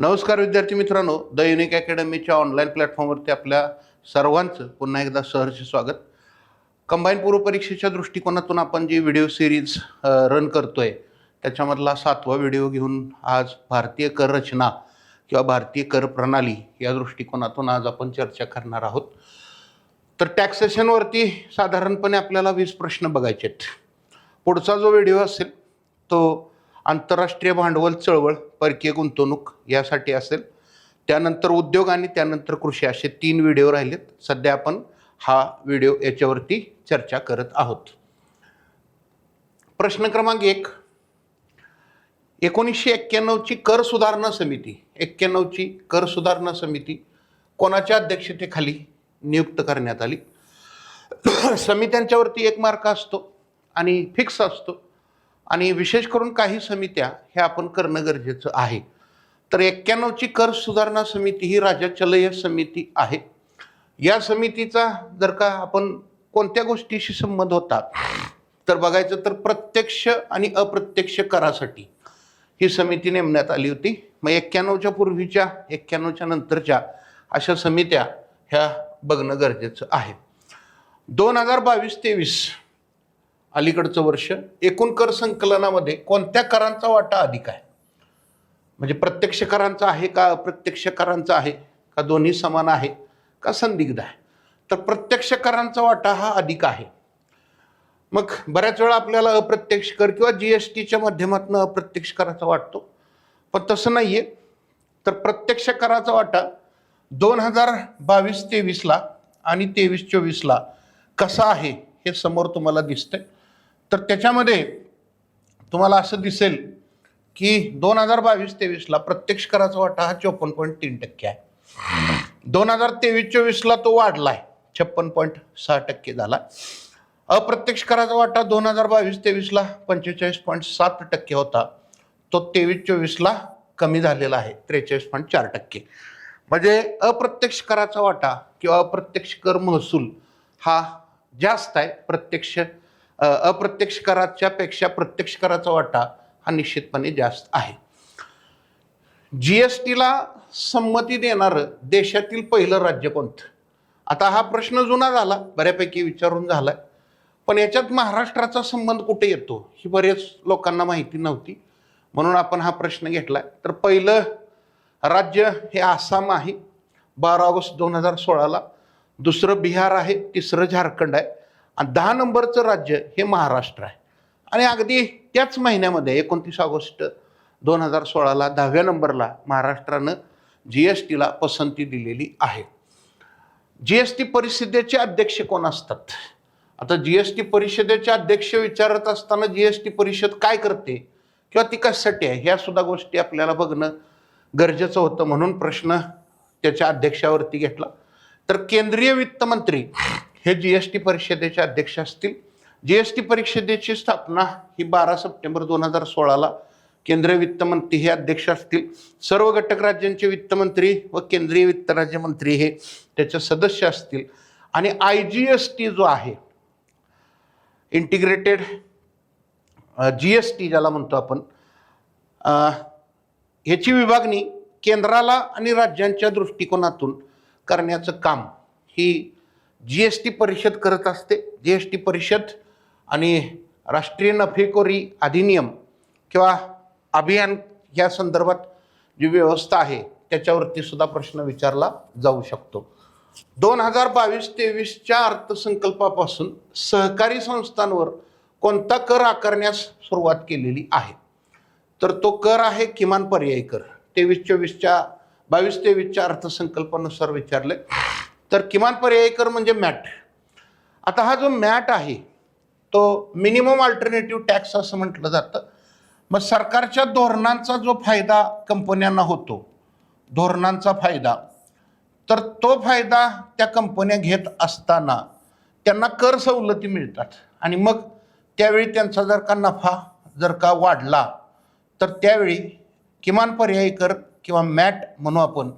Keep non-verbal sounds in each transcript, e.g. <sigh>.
नमस्कार विद्यार्थी मित्रांनो द युनिक अकॅडमीच्या ऑनलाईन प्लॅटफॉर्मवरती आपल्या सर्वांचं पुन्हा एकदा सहर्ष स्वागत. कंबाईन पूर्व परीक्षेच्या दृष्टिकोनातून आपण जी व्हिडिओ सिरीज रन करतो आहे त्याच्यामधला सातवा व्हिडिओ घेऊन आज भारतीय कर रचना किंवा भारतीय कर प्रणाली या दृष्टिकोनातून आज आपण चर्चा करणार आहोत. तर टॅक्सेशनवरती साधारणपणे आपल्याला वीस प्रश्न बघायचे आहेत पुढचा जो व्हिडिओ असेल तो आंतरराष्ट्रीय भांडवल चळवळ परकीय गुंतवणूक यासाठी असेल. त्यानंतर उद्योग आणि त्यानंतर कृषी असे तीन व्हिडिओ राहिलेत. सध्या आपण हा व्हिडिओ याच्यावरती चर्चा करत आहोत. प्रश्न क्रमांक एक. एकोणीसशे एक्क्याण्णवची कर सुधारणा समिती. एक्क्याण्णवची कर सुधारणा समिती कोणाच्या अध्यक्षतेखाली नियुक्त करण्यात आली? <clears throat> समित्यांच्यावरती एक मार्क असतो आणि फिक्स असतो. आणि विशेष करून काही समित्या हे आपण करणं गरजेचं आहे. तर एक्क्याण्णवची कर सुधारणा समिती ही राज्याचलय समिती आहे. या समितीचा जर का आपण कोणत्या गोष्टीशी संबंध होता तर बघायचं तर प्रत्यक्ष आणि अप्रत्यक्ष करासाठी ही समिती नेमण्यात आली होती. मग एक्क्याण्णवच्या पूर्वीच्या एक्क्याण्णवच्या नंतरच्या अशा समित्या ह्या बघणं गरजेचं आहे. दोन हजार बावीस तेवीस अलीकडचं वर्ष एकूण कर संकलनामध्ये कोणत्या करांचा वाटा अधिक आहे? म्हणजे प्रत्यक्ष करांचा आहे का अप्रत्यक्ष करांचा आहे? का दोन्ही समान आहे? का संदिग्ध आहे? तर प्रत्यक्ष करांचा वाटा हा अधिक आहे. मग बऱ्याच वेळा आपल्याला अप्रत्यक्ष कर किंवा जी एस टीच्या माध्यमातून अप्रत्यक्ष कराचा वाटतो. पण तसं नाही आहे तर प्रत्यक्ष कराचा वाटा दोन हजार बावीस तेवीसला आणि तेवीस चोवीसला कसा आहे हे समोर तुम्हाला दिसतंय. तर त्याच्यामध्ये तुम्हाला असं दिसेल की दोन हजार बावीस तेवीसला प्रत्यक्ष कराचा वाटा हा चोपन्न पॉईंट तीन टक्के आहे. दोन हजार तेवीस चोवीसला तो वाढला आहे छप्पन पॉईंट सहा टक्के झाला. अप्रत्यक्ष कराचा वाटा दोन हजार बावीस तेवीसला पंचेचाळीस पॉईंट सात टक्के होता. तो तेवीस चोवीसला कमी झालेला आहे. त्रेचाळीस पॉईंट चार टक्के. म्हणजे अप्रत्यक्ष कराचा वाटा किंवा अप्रत्यक्ष कर महसूल हा जास्त आहे. प्रत्यक्ष अप्रत्यक्ष कराच्या पेक्षा प्रत्यक्ष कराचा वाटा हा निश्चितपणे जास्त आहे. जी एस टीला संमती देणारं देशातील पहिलं राज्य कोणतं? आता हा प्रश्न जुना झाला बऱ्यापैकी विचारून झालाय. पण याच्यात महाराष्ट्राचा संबंध कुठे येतो ही बरेच लोकांना माहिती नव्हती. म्हणून आपण हा प्रश्न घेतलाय. तर पहिलं राज्य हे आसाम आहे बारा ऑगस्ट दोन हजार सोळाला. दुसरं बिहार आहे तिसरं झारखंड आहे. आणि दहा नंबरचं राज्य हे महाराष्ट्र आहे. आणि अगदी त्याच महिन्यामध्ये एकोणतीस ऑगस्ट दोन हजार सोळाला दहाव्या नंबरला महाराष्ट्रानं जी एस टीला पसंती दिलेली आहे. जी एस टी परिषदेचे अध्यक्ष कोण असतात? आता जी एस टी परिषदेचे अध्यक्ष विचारत असताना जी एस टी परिषद काय करते? किंवा ती कशासाठी आहे? ह्या सुद्धा गोष्टी आपल्याला बघणं गरजेचं होतं म्हणून प्रश्न त्याच्या अध्यक्षावरती घेतला. तर केंद्रीय वित्तमंत्री हे जी एस टी परिषदेचे अध्यक्ष असतील. जी एस टी परिषदेची स्थापना ही बारा सप्टेंबर दोन हजार सोळाला केंद्रीय वित्तमंत्री हे अध्यक्ष असतील. सर्व घटक राज्यांचे वित्तमंत्री व केंद्रीय वित्त राज्यमंत्री हे त्याचे सदस्य असतील. आणि आय जी एस टी जो आहे इंटिग्रेटेड जी एस टी ज्याला म्हणतो आपण ह्याची विभागणी केंद्राला आणि राज्यांच्या दृष्टिकोनातून करण्याचं काम ही जी एस टी परिषद करत असते जी एस टी परिषद आणि राष्ट्रीय नफेखोरी अधिनियम किंवा अभियान या संदर्भात जी व्यवस्था आहे त्याच्यावरती सुद्धा प्रश्न विचारला जाऊ शकतो. दोन हजार बावीस तेवीसच्या अर्थसंकल्पापासून सहकारी संस्थांवर कोणता कर आकारण्यास सुरुवात केलेली आहे? तर तो कर आहे किमान पर्यायी कर. तेवीस चोवीसच्या बावीस तेवीसच्या अर्थसंकल्पानुसार विचारले तर किमान पर्यायी कर म्हणजे मॅट. आता हा जो मॅट आहे तो मिनिमम अल्टरनेटिव्ह टॅक्स असं म्हटलं जातं. मग सरकारच्या धोरणांचा जो फायदा कंपन्यांना होतो धोरणांचा फायदा तर तो फायदा त्या कंपन्या घेत असताना त्यांना कर सवलती मिळतात. आणि मग त्यावेळी त्यांचा जर का नफा जर का वाढला तर त्यावेळी किमान पर्यायी कर किंवा मॅट म्हणू आपण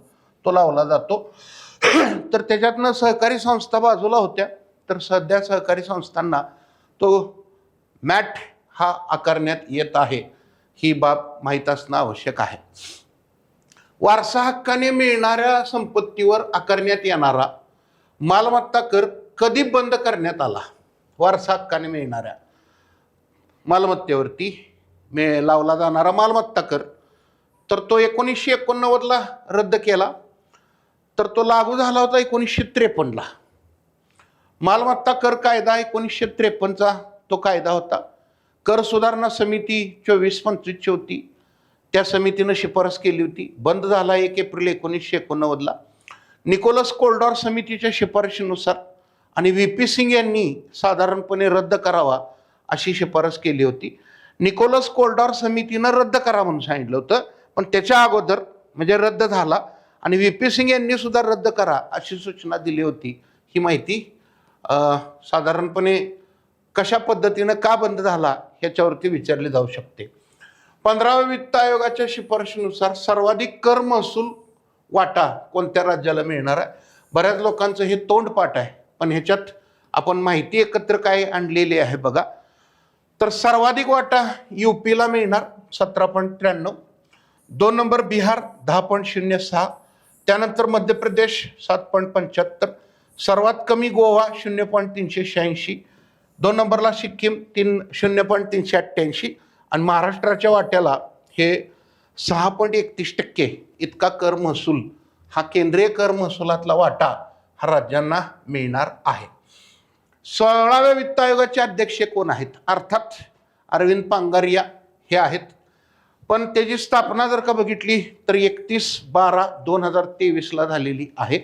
तो लावला जातो. <coughs> तर त्याच्यातनं सहकारी संस्था बाजूला होत्या. तर सध्या सहकारी संस्थांना तो मॅट हा आकारण्यात येत आहे. ही बाब माहीत असणं आवश्यक आहे. वारसा हक्काने मिळणाऱ्या संपत्तीवर आकारण्यात येणारा मालमत्ता कर कधी बंद करण्यात आला? वारसा हक्काने मिळणाऱ्या मालमत्तेवरती मे लावला जाणारा मालमत्ता कर. तर तो एकोणीसशे एकोणनव्वदला रद्द केला. तर तो लागू झाला होता एकोणीसशे त्रेपन्नला. मालमत्ता कर कायदा एकोणीसशे त्रेपन्नचा तो कायदा होता. कर सुधारणा समिती चोवीस पंचवीसची होती त्या समितीनं शिफारस केली होती. बंद झाला एक एप्रिल एकोणीसशे एकोणनव्वदला. निकोलस कोल्डॉर समितीच्या शिफारशीनुसार आणि व्ही पी सिंग यांनी साधारणपणे रद्द करावा अशी शिफारस केली होती. निकोलस कोल्डॉर समितीनं रद्द करा म्हणून सांगितलं होतं. पण त्याच्या अगोदर म्हणजे रद्द झाला. आणि व्ही पी सिंग यांनी सुद्धा रद्द करा अशी सूचना दिली होती. ही माहिती साधारणपणे कशा पद्धतीनं का बंद झाला ह्याच्यावरती विचारली जाऊ शकते. पंधराव्या वित्त आयोगाच्या शिफारशीनुसार सर्वाधिक कर महसूल वाटा कोणत्या राज्याला मिळणार आहे? बऱ्याच लोकांचं हे तोंडपाठ आहे. पण ह्याच्यात आपण माहिती एकत्र काय आणलेली आहे बघा. तर सर्वाधिक वाटा यू पीला मिळणार सतरा पॉईंट त्र्याण्णव दोन नंबर बिहार दहा पॉईंट शून्य सहा त्यानंतर मध्य प्रदेश सात पॉईंट पंच्याहत्तर सर्वात कमी गोवा शून्य पॉईंट तीनशे शहाऐंशी दोन नंबरला सिक्कीम तीन शून्य पॉईंट तीनशे अठ्ठ्याऐंशी आणि महाराष्ट्राच्या वाट्याला हे सहा पॉईंट एकतीस टक्के इतका कर महसूल हा केंद्रीय कर महसुलातला वाटा हा राज्यांना मिळणार आहे. सोळाव्या वित्त आयोगाचे अध्यक्ष कोण आहेत? अर्थात अरविंद पांगारिया हे आहेत. पण त्याची स्थापना जर का बघितली तर एकतीस बारा दोन हजार तेवीसला झालेली आहे.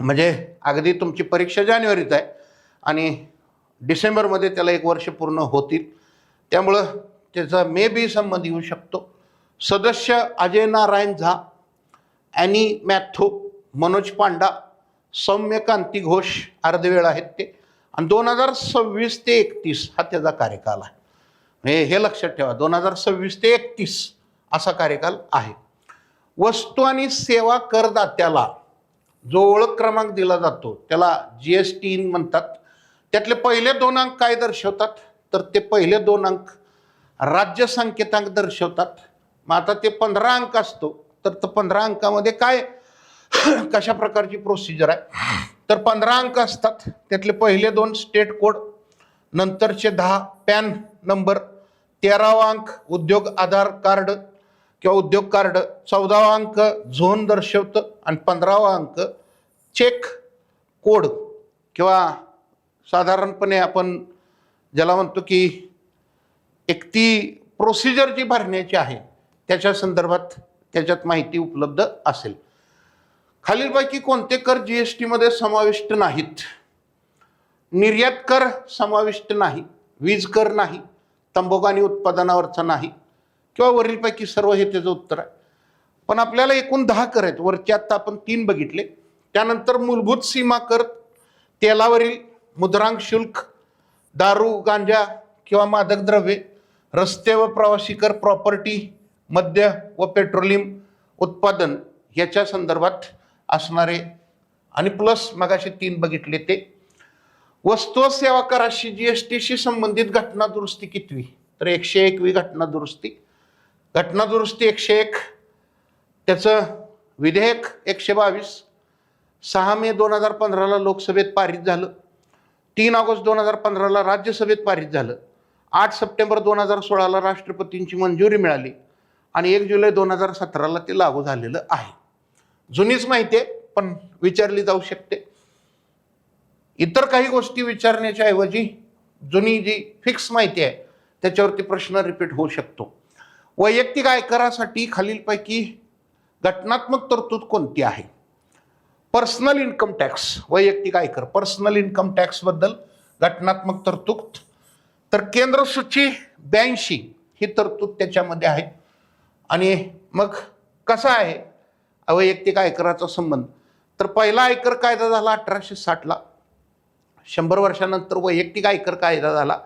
म्हणजे अगदी तुमची परीक्षा जानेवारीत आहे आणि डिसेंबरमध्ये त्याला एक वर्ष पूर्ण होतील. त्यामुळं त्याचा मे बी संबंध येऊ शकतो. सदस्य अजय नारायण झा ॲनी मॅथो मनोज पांडा सौम्य कांती घोष अर्धवेळ आहेत ते. आणि दोन हजार सव्वीस ते एकतीस हा त्याचा कार्यकाल आहे. हे हे लक्षात ठेवा. दोन हजार सव्वीस ते एकतीस असा कार्यकाल आहे. वस्तू आणि सेवा करदात्याला जो ओळख क्रमांक दिला जातो त्याला जी एस टी म्हणतात. त्यातले पहिले दोन अंक काय दर्शवतात? तर ते पहिले दोन अंक राज्य संकेतांक दर्शवतात. मग आता ते पंधरा अंक असतो. तर तो पंधरा अंकामध्ये काय? <clears throat> कशा प्रकारची प्रोसिजर आहे? तर पंधरा अंक असतात. त्यातले पहिले दोन स्टेट कोड नंतरचे दहा पॅन नंबर तेरावा अंक उद्योग आधार कार्ड किंवा उद्योग कार्ड. चौदावा अंक झोन दर्शवतं. आणि पंधरावा अंक चेक कोड किंवा साधारणपणे आपण ज्याला म्हणतो की एक ती प्रोसिजर जी भरण्याची आहे त्याच्या संदर्भात त्याच्यात माहिती उपलब्ध असेल. खालीलपैकी कोणते कर जी एस टीमध्ये समाविष्ट नाहीत? निर्यात कर समाविष्ट नाही वीज कर नाही तंबाखू आणि उत्पादनावरचा नाही. किंवा वरीलपैकी सर्व हे त्याचं उत्तर आहे. पण आपल्याला एकूण दहा कर आहेत. वरचे आत्ता आपण तीन बघितले. त्यानंतर मूलभूत सीमा कर तेलावरील मुद्रांक शुल्क दारू गांजा किंवा मादक द्रव्ये रस्ते व प्रवासी कर प्रॉपर्टी मद्य व पेट्रोलियम उत्पादन याच्या संदर्भात असणारे आणि प्लस मगाशी तीन बघितले ते. वस्तू व सेवा कराशी जी एस टीशी संबंधित घटना दुरुस्ती कितवी? तर एकशे एकवी घटना दुरुस्ती. घटना दुरुस्ती एकशे एक. त्याचं विधेयक एकशे बावीस. सहा मे दोन हजार पंधराला लोकसभेत पारित झालं. तीन ऑगस्ट दोन हजार पंधराला राज्यसभेत पारित झालं. आठ सप्टेंबर दोन हजार सोळाला राष्ट्रपतींची मंजुरी मिळाली. आणि एक जुलै दोन हजार सतराला ते लागू झालेलं आहे. जुनीच माहिती आहे पण विचारली जाऊ शकते. इतर काही गोष्टी विचारण्याच्या ऐवजी जुनी जी फिक्स माहिती आहे त्याच्यावरती प्रश्न रिपीट होऊ शकतो. वैयक्तिक आयकरासाठी खालीलपैकी घटनात्मक तरतूद कोणती आहे? पर्सनल इन्कम टॅक्स वैयक्तिक आयकर पर्सनल इन्कम टॅक्सबद्दल घटनात्मक तरतूद. तर केंद्र सूची ब्याऐंशी ही तरतूद त्याच्यामध्ये आहे. आणि मग कसा आहे? वैयक्तिक आयकराचा संबंध. तर पहिला आयकर कायदा झाला अठराशे साठला. शंभर वर्षानंतर वैयक्तिक आयकर कायदा झाला.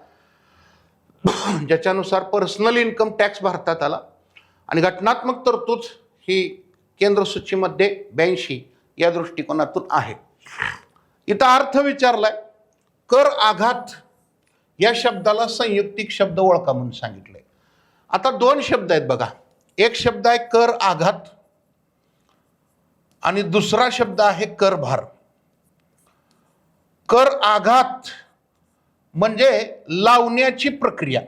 <coughs> ज्याच्यानुसार पर्सनल इन्कम टॅक्स भारतात आला. आणि घटनात्मक तरतूद ही केंद्र सूचीमध्ये ब्याऐंशी या दृष्टिकोनातून आहे. इथं अर्थ विचारलाय. कर आघात या शब्दाला संयुक्तिक शब्द ओळखा म्हणून सांगितलंय. आता दोन शब्द आहेत बघा. एक शब्द आहे कर आघात आणि दुसरा शब्द आहे करभार कर आघात म्हणजे लावण्याची प्रक्रिया.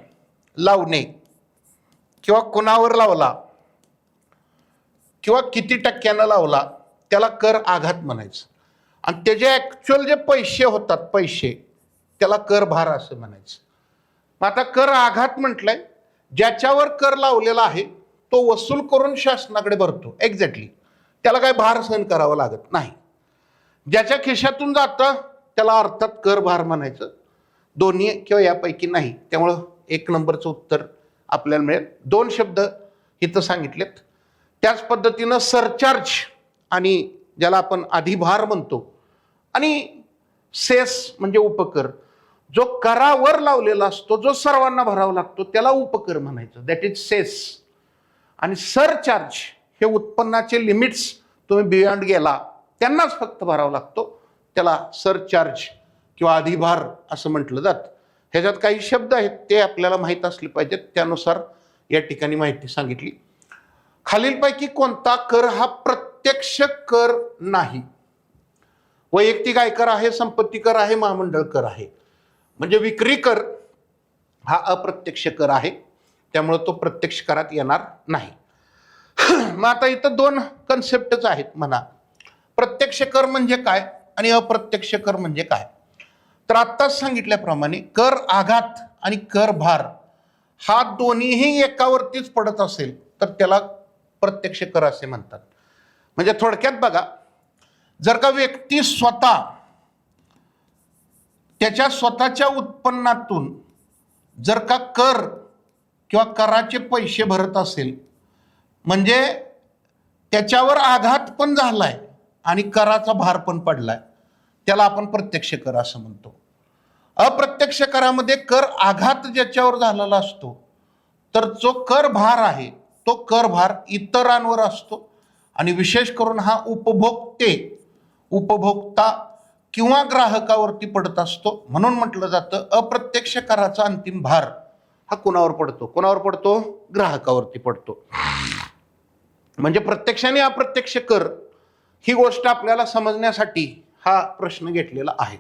लावणे. किंवा कुणावर लावला? किंवा किती टक्क्यानं लावला? त्याला कर आघात म्हणायचं. आणि त्याचे ॲक्च्युअल जे पैसे होतात पैसे त्याला कर भार असं म्हणायचं. मग आता कर आघात म्हटलंय ज्याच्यावर कर लावलेला आहे तो वसूल करून शासनाकडे भरतो एक्झॅक्टली त्याला काय भार सहन करावा लागत नाही. ज्याच्या खिशातून जातं त्याला अर्थात कर भार म्हणायचं. दोन्ही किंवा यापैकी नाही. त्यामुळं एक नंबरचं उत्तर आपल्याला मिळेल. दोन शब्द इथं सांगितलेत. त्याच पद्धतीनं सरचार्ज आणि ज्याला आपण अधिभार म्हणतो आणि सेस म्हणजे उपकर. जो करावर लावलेला असतो जो सर्वांना भरावा लागतो त्याला उपकर म्हणायचं. दॅट इज सेस आणि सरचार्ज हे उत्पन्नाचे लिमिट्स तुम्ही बियॉन्ड गेला त्यांनाच फक्त भरावा लागतो. त्याला सरचार्ज किंवा अधिभार असं म्हटलं जातं. ह्याच्यात काही शब्द आहेत ते आपल्याला माहीत असले पाहिजेत. त्यानुसार या ठिकाणी माहिती सांगितली. खालीलपैकी कोणता कर हा प्रत्यक्ष कर नाही. वैयक्तिक आयकर आहे संपत्ती कर आहे महामंडळ कर आहे. म्हणजे विक्री कर हा अप्रत्यक्ष कर आहे. त्यामुळे तो प्रत्यक्ष करात येणार नाही. <clears throat> मग आता इथं दोन कन्सेप्टच आहेत म्हणा. प्रत्यक्ष कर म्हणजे काय? आणि अप्रत्यक्ष कर म्हणजे काय? तर आत्ताच सांगितल्याप्रमाणे कर आघात आणि कर भार हा दोन्हीही एकावरतीच पडत असेल तर त्याला प्रत्यक्ष कर असे म्हणतात. म्हणजे थोडक्यात बघा जर का व्यक्ती स्वतः त्याच्या स्वतःच्या उत्पन्नातून जर का कर किंवा कराचे पैसे भरत असेल म्हणजे त्याच्यावर आघात पण झालाय आणि कराचा भार पण पडलाय. त्याला आपण प्रत्यक्ष कर असं म्हणतो. अप्रत्यक्ष करामध्ये कर आघात ज्याच्यावर झालेला असतो तर जो कर भार आहे तो कर भार इतरांवर असतो. आणि विशेष करून हा उपभोक्ते उपभोक्ता किंवा ग्राहकावरती पडत असतो. म्हणून म्हटलं जातं अप्रत्यक्ष कराचा अंतिम भार हा कुणावर पडतो? कुणावर पडतो? ग्राहकावरती पडतो. म्हणजे प्रत्यक्षाने अप्रत्यक्ष कर ही गोष्ट आपल्याला समजण्यासाठी हा प्रश्न घेतलेला आहे.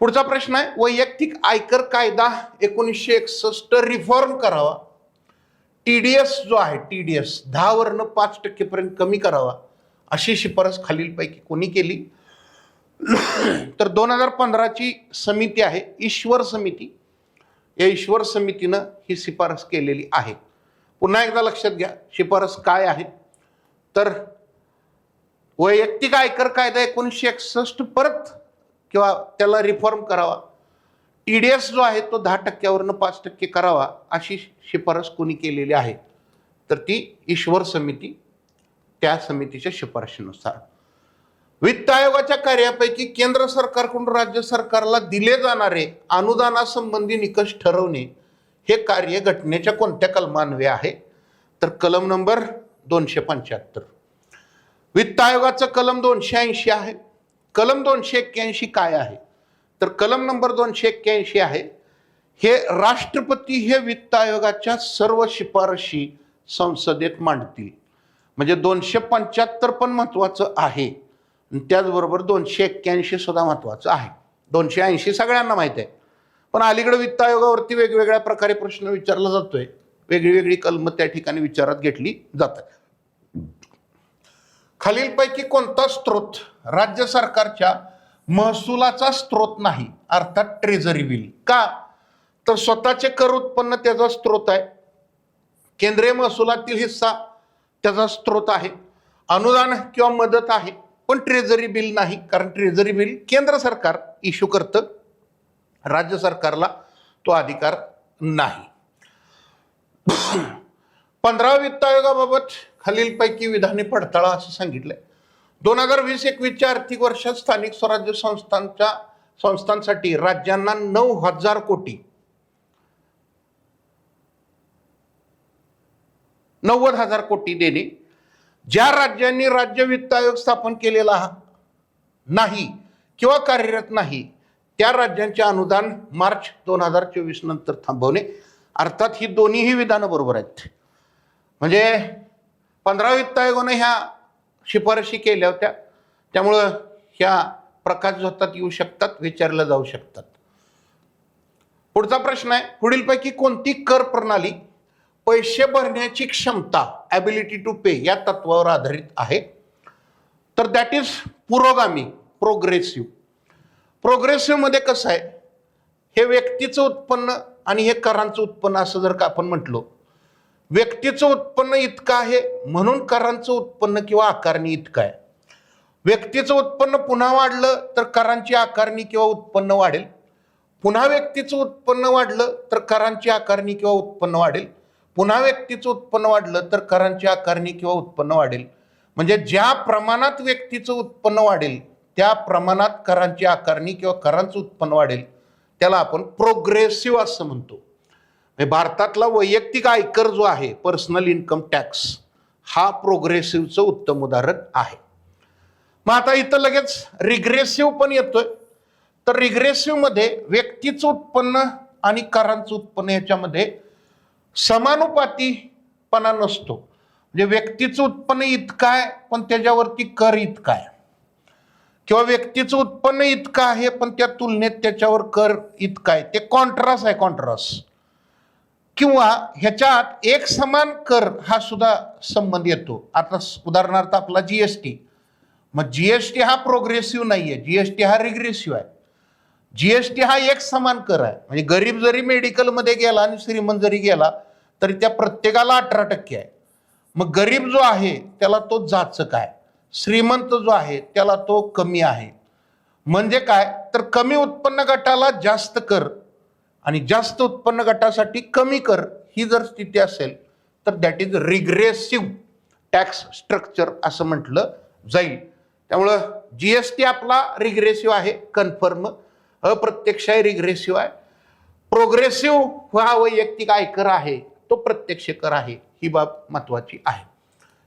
पुढचा प्रश्न आहे वैयक्तिक आयकर कायदा एकोणीसशे एकसष्ट रिफॉर्म करावा. टी डी एस जो आहे टी डी एस दहावरनं पाच टक्केपर्यंत कमी करावा अशी शिफारस खालीलपैकी कोणी केली? तर दोन हजार पंधराची समिती आहे ईश्वर समिती. या ईश्वर समितीनं ही शिफारस केलेली आहे. पुन्हा एकदा लक्षात घ्या शिफारस काय आहे? तर वैयक्तिक आयकर कायदा एकोणीसशे एकसष्ट परत किंवा त्याला रिफॉर्म करावा. टी डी एस जो आहे तो दहा टक्क्यावरनं पाच टक्के करावा अशी शिफारस कोणी केलेली आहे. तर ती ईश्वर समिती त्या समितीच्या शिफारशीनुसार. वित्त आयोगाच्या कार्यापैकी केंद्र सरकारकडून राज्य सरकारला दिले जाणारे अनुदानासंबंधी निकष ठरवणे हे कार्य घटनेच्या कोणत्या कलमान्वये आहे? तर कलम नंबर दोनशे पंच्याहत्तर. वित्त आयोगाचं कलम दोनशे ऐंशी आहे. कलम दोनशे एक्क्याऐंशी काय आहे? तर कलम नंबर दोनशे एक्क्याऐंशी आहे हे राष्ट्रपती हे वित्त आयोगाच्या सर्व शिफारशी संसदेत मांडतील. म्हणजे दोनशे पंच्याहत्तर पण महत्त्वाचं आहे. त्याचबरोबर दोनशे एक्क्याऐंशी सुद्धा महत्त्वाचं आहे. दोनशे ऐंशी सगळ्यांना माहीत आहे. पण अलीकडे वित्त आयोगावरती वेगवेगळ्या प्रकारे प्रश्न विचारला जातोय. वेगळी वेगळी कलम त्या ठिकाणी विचारात घेतली जातात. खालीलपैकी कोणता स्त्रोत राज्य सरकारच्या महसुलाचा स्त्रोत नाही अर्थात ट्रेझरी बिल का? तर स्वतःचे कर उत्पन्न त्याचा स्त्रोत आहे. केंद्रीय महसुलातील हिस्सा त्याचा स्त्रोत आहे. अनुदान किंवा मदत आहे पण ट्रेझरी बिल नाही कारण ट्रेझरी बिल केंद्र सरकार इश्यू करतं. राज्य सरकारला तो अधिकार नाही. <coughs> पंधरा वित्त आयोगाबाबत खालीलपैकी विधाने पडताळा असं सांगितलंय. दोन हजार वीस एकवीसच्या आर्थिक वर्षात स्थानिक स्वराज्य संस्थांच्या संस्थांसाठी राज्यांना नऊ हजार कोटी. नव्वद हजार कोटी देणे. ज्या राज्यांनी राज्य वित्त आयोग स्थापन केलेला नाही किंवा कार्यरत नाही त्या राज्यांचे अनुदान मार्च दोन हजार चोवीस नंतर थांबवणे. अर्थात ही दोन्हीही विधानं बरोबर आहेत. म्हणजे पंधरा वित्त आयोगानं ह्या शिफारशी केल्या होत्या. त्यामुळं ह्या प्रकाश झोतात येऊ शकतात विचारल्या जाऊ शकतात. पुढचा प्रश्न आहे पुढीलपैकी कोणती कर प्रणाली पैसे भरण्याची क्षमता ॲबिलिटी टू पे या तत्वावर आधारित आहे? तर दॅट इज पुरोगामी प्रोग्रेसिव्ह प्रोग्रेसिव्हमध्ये कसं आहे? हे व्यक्तीचं उत्पन्न आणि हे करांचं उत्पन्न असं जर का आपण म्हटलो व्यक्तीचं उत्पन्न इतकं आहे म्हणून करांचं उत्पन्न किंवा आकारणी इतकं आहे. व्यक्तीचं उत्पन्न पुन्हा वाढलं तर करांची आकारणी किंवा उत्पन्न वाढेल. पुन्हा व्यक्तीचं उत्पन्न वाढलं तर करांची आकारणी किंवा उत्पन्न वाढेल. पुन्हा व्यक्तीचं उत्पन्न वाढलं तर करांची आकारणी किंवा उत्पन्न वाढेल. म्हणजे ज्या प्रमाणात व्यक्तीचं उत्पन्न वाढेल त्या प्रमाणात करांची आकारणी किंवा करांचं उत्पन्न वाढेल. त्याला आपण प्रोग्रेसिव्ह असं म्हणतो. भारतातला वैयक्तिक आयकर जो आहे पर्सनल इन्कम टॅक्स हा प्रोग्रेसिव्हचं उत्तम उदाहरण आहे. मग आता इथं लगेच रिग्रेसिव्ह पण येतोय. तर रिग्रेसिव्हमध्ये व्यक्तीचं उत्पन्न आणि करांचं उत्पन्न याच्यामध्ये समानुपातीपणा नसतो. म्हणजे व्यक्तीचं उत्पन्न इतकं आहे पण त्याच्यावरती कर इतका आहे. किंवा व्यक्तीचं उत्पन्न इतकं आहे पण त्या तुलनेत त्याच्यावर कर इतका आहे. ते कॉन्ट्रास आहे कॉन्ट्रास किंवा ह्याच्यात एक समान कर हा सुद्धा संबंध येतो. आता उदाहरणार्थ आपला जी एस टी मग जी एस टी हा प्रोग्रेसिव्ह नाही आहे जी एस टी हा रिग्रेसिव्ह आहे. जी एस टी हा एक समान कर आहे. म्हणजे गरीब जरी मेडिकलमध्ये गेला आणि श्रीमंत जरी गेला तरी त्या प्रत्येकाला अठरा टक्के आहे. मग गरीब जो आहे त्याला तो जाचक आहे. श्रीमंत जो आहे त्याला तो कमी आहे. म्हणजे काय? तर कमी उत्पन्न गटाला जास्त कर. आणि जास्त उत्पन्न गटासाठी कमी कर ही जर स्थिती असेल तर that is regressive tax structure असं म्हटलं जाईल. त्यामुळं जी एस टी आपला रिग्रेसिव्ह आहे कन्फर्म अप्रत्यक्ष आहे रिग्रेसिव्ह आहे. प्रोग्रेसिव्ह हा वैयक्तिक आयकर आहे तो प्रत्यक्ष कर आहे ही बाब महत्वाची आहे.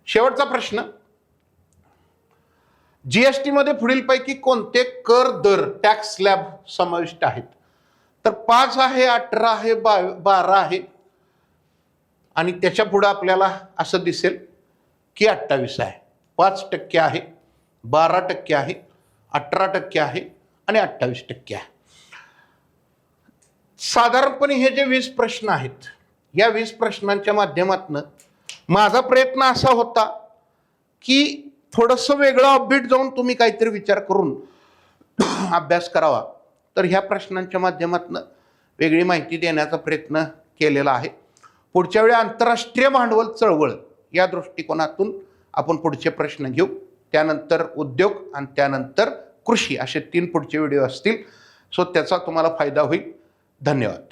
शेवटचा प्रश्न. जीएसटी मध्ये पुढीलपैकी कोणते कर दर टॅक्स स्लॅब समाविष्ट आहेत? तर पाच आहे अठरा आहे बा बारा आहे. आणि त्याच्या पुढं आपल्याला असं दिसेल की अठ्ठावीस आहे. पाच टक्के आहे बारा टक्के आहे अठरा टक्के आहे आणि अठ्ठावीस टक्के आहे. साधारणपणे हे जे वीस प्रश्न आहेत या वीस प्रश्नांच्या माध्यमातून माझा प्रयत्न असा होता की थोडंसं वेगळं अपडेट जाऊन तुम्ही काहीतरी विचार करून अभ्यास करावा. तर ह्या प्रश्नांच्या माध्यमातून वेगळी माहिती देण्याचा प्रयत्न केलेला आहे. पुढच्या वेळी आंतरराष्ट्रीय भांडवल चळवळ या दृष्टिकोनातून आपण पुढचे प्रश्न घेऊ. त्यानंतर उद्योग आणि त्यानंतर कृषी असे तीन पुढचे व्हिडिओ असतील. सो त्याचा तुम्हाला फायदा होईल. धन्यवाद.